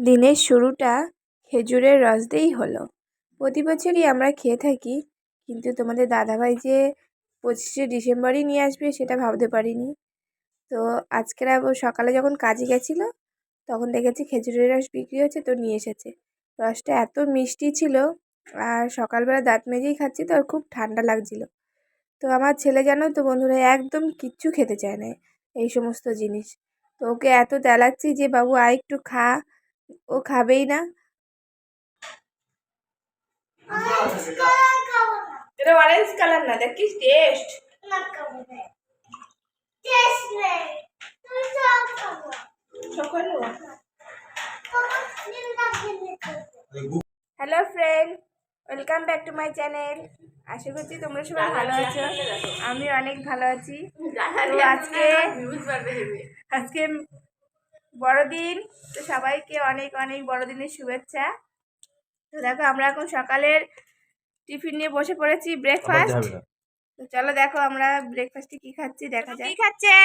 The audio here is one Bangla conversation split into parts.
দিনের শুরুটা খেজুরের রস দিয়েই হলো। প্রতি বছরই আমরা খেয়ে থাকি, কিন্তু তোমাদের দাদাভাই যে পঁচিশে ডিসেম্বরই নিয়ে আসবে সেটা ভাবতে পারিনি। তো আজকের সকালে যখন কাজে গেছিল, তখন দেখেছি খেজুরের রস বিক্রি হচ্ছে, তো নিয়ে এসেছে। রসটা এত মিষ্টি ছিল, আর সকালবেলা দাঁত মেজেই খাচ্ছি তো, আর খুব ঠান্ডা লাগছিল। তো আমার ছেলে জানো তো বন্ধুরা, একদম কিচ্ছু খেতে চায় না এই সমস্ত জিনিস। তো ওকে এত দেলাচ্ছি যে, বাবু আয় একটু খা। ও খাবেই না? এটা অরেঞ্জ কালার না দেখ কি test hello friend welcome back to my channel আশা করছি তোমরা সবাই ভালো আছো। আমি অনেক ভালো আছি। আজকে আজকে বড়দিন। তো সবাইকে অনেক অনেক বড়দিনের শুভেচ্ছা। তো দেখো আমরা এখন সকালের টিফিন নিয়ে বসে পড়েছি ব্রেকফাস্ট তো চলো দেখো আমরা ব্রেকফাস্টে কি খাচ্ছি দেখা যাক। কি খাচ্ছে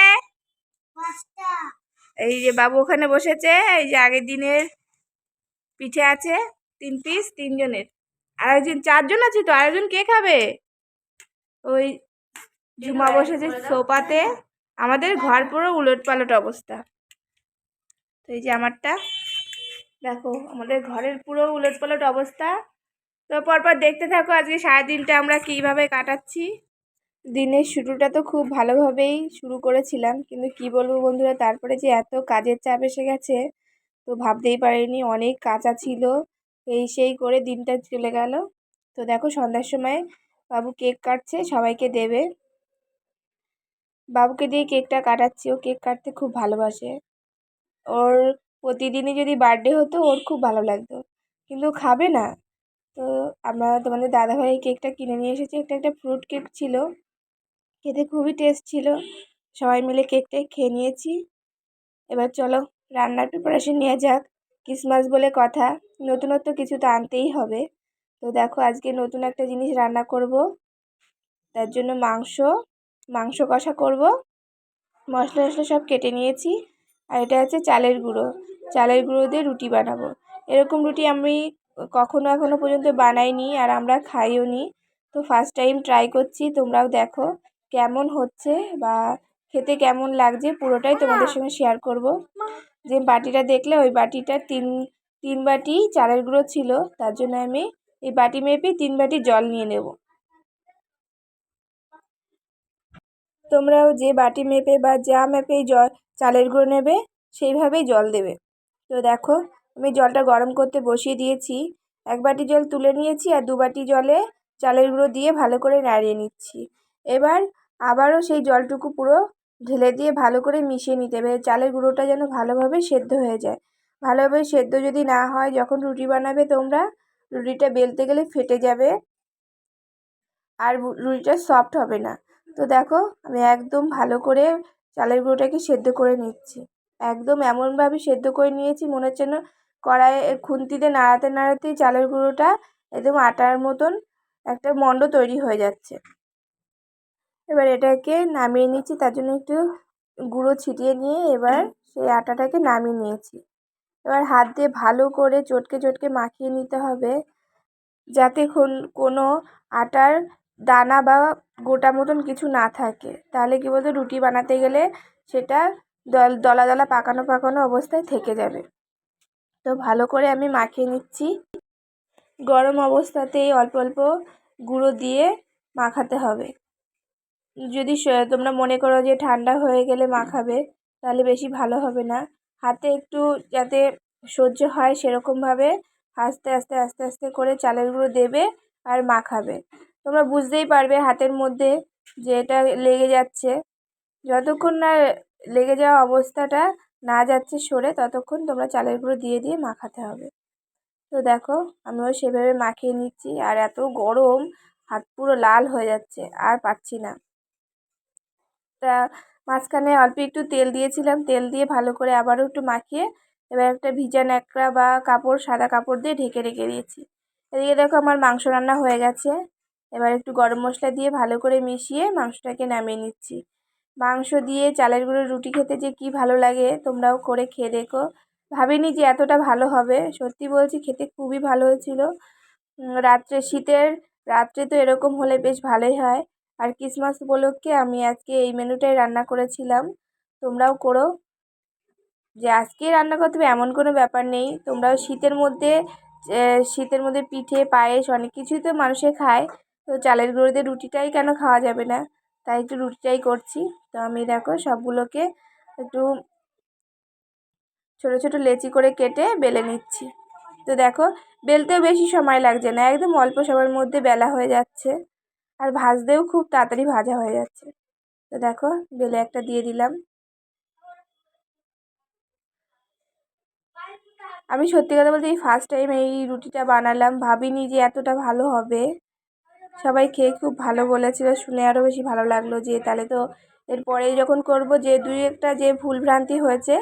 এই যে বাবু ওখানে বসেছে এই যে আগের দিনের পিঠে আছে তিন পিস তিনজনের। আর একজন চারজন আছে তো আরেকজন কে খাবে? ওই ঝুমা বসেছে সোপাতে আমাদের ঘর পুরো উলট পালট অবস্থা। তো এই যে আমারটা, দেখো আমাদের ঘরের পুরো উলট পালট অবস্থা। তো পরপর দেখতে থাকো আজকে সারাদিনটা আমরা কীভাবে কাটাচ্ছি। দিনের শুরুটা তো খুব ভালোভাবেই শুরু করেছিলাম, কিন্তু কি বলব বন্ধুরা, তারপরে যে এত কাজের চাপ এসে গেছে, তো ভাবতেই পারিনি অনেক কাঁচা ছিল, এই সেই করে দিনটা চলে গেল। তো দেখো সন্ধ্যার সময় বাবু কেক কাটছে, সবাইকে দেবে। বাবুকে দিয়ে কেকটা কাটাচ্ছি, ও কেক কাটতে খুব ভালোবাসে। ওর প্রতিদিনই যদি বার্থডে হতো, ওর খুব ভালো লাগতো। কিন্তু খাবে না। তো আমরা তোমাদের দাদাভাই এই কেকটা কিনে নিয়ে এসেছি। একটা একটা ফ্রুট কেক ছিল। খেতে খুবই টেস্ট ছিল। সবাই মিলে কেকটা খেয়ে নিয়েছি। এবার চলো, রান্নার প্রিপারেশন নেওয়া যাক। ক্রিসমাস বলে কথা। নতুনত্ব কিছু তো আনতেই হবে। তো দেখো, আজকে নতুন একটা জিনিস রান্না করব। তার জন্য মাংস মাংস কষা করব। মশলা টশলা সব কেটে নিয়েছি। আর এটা হচ্ছে চালের গুঁড়ো। চালের গুঁড়ো দিয়ে রুটি বানাবো। এরকম রুটি আমি কখনো এখনও পর্যন্ত বানাইনি আর আমরা খাইও নি। তো ফার্স্ট টাইম ট্রাই করছি, তোমরাও দেখো কেমন হচ্ছে বা খেতে কেমন লাগছে, পুরোটাই তোমাদের সঙ্গে শেয়ার করব। যে বাটিটা দেখলে ওই বাটিটা তিন তিন বাটি চালের গুঁড়ো ছিল, তার জন্য আমি এই বাটি মেপে তিন বাটি জল নিয়ে নেব। তোমরাও যে বাটি মেপে বা যা মেপে জল, চালের গুঁড়ো নেবে, সেইভাবেই জল দেবে। তো দেখো, আমি জলটা গরম করতে বসিয়ে দিয়েছি। এক বাটি জল তুলে নিয়েছি আর দু বাটি জলে চালের গুঁড়ো দিয়ে ভালো করে নাড়িয়ে নিচ্ছি। এবার আবারও সেই জলটুকু পুরো ঢেলে দিয়ে ভালো করে মিশিয়ে নিতে হবে। চালের গুঁড়োটা যেন ভালোভাবে সেদ্ধ হয়ে যায়। ভালোভাবে সেদ্ধ যদি না হয়, যখন রুটি বানাবে তোমরা, রুটিটা বেলতে গেলে ফেটে যাবে। আর রুটিটা সফট হবে না। তো দেখো, আমি একদম ভালো করে চালের গুঁড়োটাকে সেদ্ধ করে নিচ্ছি। একদম এমনভাবে সেদ্ধ করে নিয়েছি, মনে হচ্ছে না কড়াইয়ে খুন্তিতে নাড়াতে নাড়াতেই চালের গুঁড়োটা একদম আটার মতন একটা মণ্ড তৈরি হয়ে যাচ্ছে। এবার এটাকে নামিয়ে নিচ্ছি, তার জন্য একটু গুঁড়ো ছিটিয়ে নিয়ে এবার সেই আটাটাকে নামিয়ে নিয়েছি। এবার হাত দিয়ে ভালো করে চটকে চটকে মাখিয়ে নিতে হবে, যাতে কোনো আটার দানা বা গোটা মতন কিছু না থাকে। তাহলে কী বলতো, রুটি বানাতে গেলে সেটা দল, দলা দলা পাকানো পাকানো অবস্থায় থেকে যাবে। তো ভালো করে আমি মাখিয়ে নিচ্ছি। গরম অবস্থাতেই অল্প অল্প গুঁড়ো দিয়ে মাখাতে হবে। যদি তোমরা মনে করো যে ঠান্ডা হয়ে গেলে মাখাবে, তাহলে বেশি ভালো হবে না। হাতে একটু যাতে সহ্য হয় সেরকমভাবে আস্তে আস্তে আস্তে আস্তে করে চালের গুঁড়ো দেবে আর মাখাবে। তোমরা বুঝতেই পারবে হাতের মধ্যে যে এটা লেগে যাচ্ছে। যতক্ষণ না লেগে যাওয়া অবস্থাটা না যাচ্ছে সরে, ততক্ষণ তোমরা চালের গুঁড়ো দিয়ে দিয়ে মাখাতে হবে। তো দেখো, আমিও সেভাবে মাখিয়ে নিচ্ছি আর এত গরম, হাত পুরো লাল হয়ে যাচ্ছে, আর পারছি না। তা মাঝখানে অল্প একটু তেল দিয়েছিলাম, তেল দিয়ে ভালো করে আবারও একটু মাখিয়ে এবার একটা ভিজা ন্যাকড়া বা কাপড়, সাদা কাপড় দিয়ে ঢেকে রেখে দিয়েছি। এদিকে দেখো আমার মাংস রান্না হয়ে গেছে। এবার একটু গরম মশলা দিয়ে ভালো করে মিশিয়ে মাংসটাকে নামিয়ে নিচ্ছি। মাংস দিয়ে চালের গুঁড়ো, রুটি খেতে যে কী ভালো লাগে তোমরাও করে খেয়ে দেখো। ভাবিনি যে এতটা ভালো হবে। সত্যি বলছি, খেতে খুবই ভালো হয়েছিল। রাত্রে শীতের, রাত্রে তো এরকম হলে বেশ ভালোই হয়। আর ক্রিসমাস উপলক্ষে আমি আজকে এই মেনুটাই রান্না করেছিলাম। তোমরাও করো। যে আজকেই রান্না করতে হবে এমন কোনো ব্যাপার নেই। তোমরাও শীতের মধ্যে শীতের মধ্যে পিঠে, পায়েস অনেক কিছুই তো মানুষে খায়। তো চালের গুঁড়োতে রুটিটাই কেন খাওয়া যাবে না? তাই একটু রুটিটাই করছি। তো আমি দেখো সবগুলোকে একটু ছোটো ছোটো লেচি করে কেটে বেলে নিচ্ছি। তো দেখো বেলতেও বেশি সময় লাগছে না, একদম অল্প সময়ের মধ্যে বেলা হয়ে যাচ্ছে। আর ভাজতেও খুব তাড়াতাড়ি ভাজা হয়ে যাচ্ছে। তো দেখো বেলে একটা দিয়ে দিলাম। আমি সত্যি কথা বলতে এই ফার্স্ট টাইম এই রুটিটা বানালাম, ভাবিনি যে এতটা ভালো হবে। সবাই খেয়ে খুব ভালো বলেছিল। শুনে আরও বেশি ভালো লাগল যে, তাহলে তো এরপরেই যখন করব, যে দুই একটা যে ভুলভ্রান্তি হয়েছে,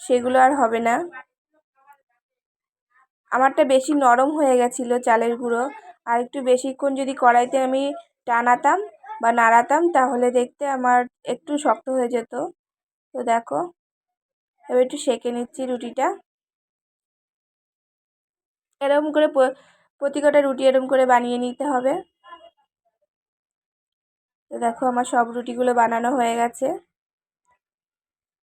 সেগুলো আর হবে না। আমারটা বেশি নরম হয়ে গেছিল চালের গুঁড়ো। আর একটু বেশিক্ষণ যদি কড়াইতে আমি টানাতাম বা নাড়াতাম, তাহলে দেখতে আমার একটু শক্ত হয়ে যেত। তো দেখো, এবার একটু সেঁকে নিচ্ছি রুটিটা। এরকম করে প্রতি কটা রুটি এরকম করে বানিয়ে নিতে হবে। তো দেখো আমার সব রুটিগুলো বানানো হয়ে গেছে।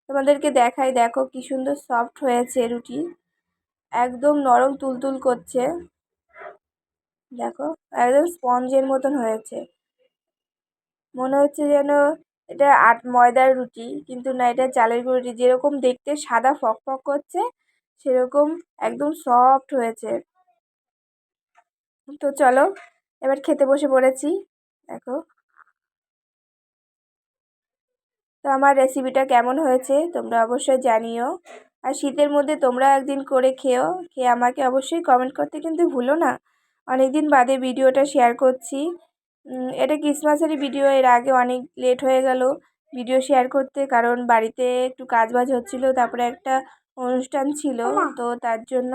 তোমাদেরকে দেখাই, দেখো কি সুন্দর সফট হয়েছে রুটি। একদম নরম তুলতুল করছে। দেখো, একদম স্পঞ্জের মতন হয়েছে। মনে হচ্ছে যেন এটা আট, ময়দার রুটি, কিন্তু না, এটা চালের রুটি। যেরকম দেখতে সাদা ফক ফক করছে, সেরকম একদম সফট হয়েছে। তো চলো, এবার খেতে বসে পড়েছি। দেখো তো আমার রেসিপিটা কেমন হয়েছে তোমরা অবশ্যই জানিও। আর শীতের মধ্যে তোমরা একদিন করে খেও খেয়ে আমাকে অবশ্যই কমেন্ট করতে কিন্তু ভুলো না। অনেক দিন বাদে ভিডিওটা শেয়ার করছি। এটা ক্রিসমাসেরই ভিডিও এর আগে অনেক লেট হয়ে গেল ভিডিও শেয়ার করতে কারণ বাড়িতে একটু কাজ বাজ হচ্ছিল তারপরে একটা অনুষ্ঠান ছিল তো তার জন্য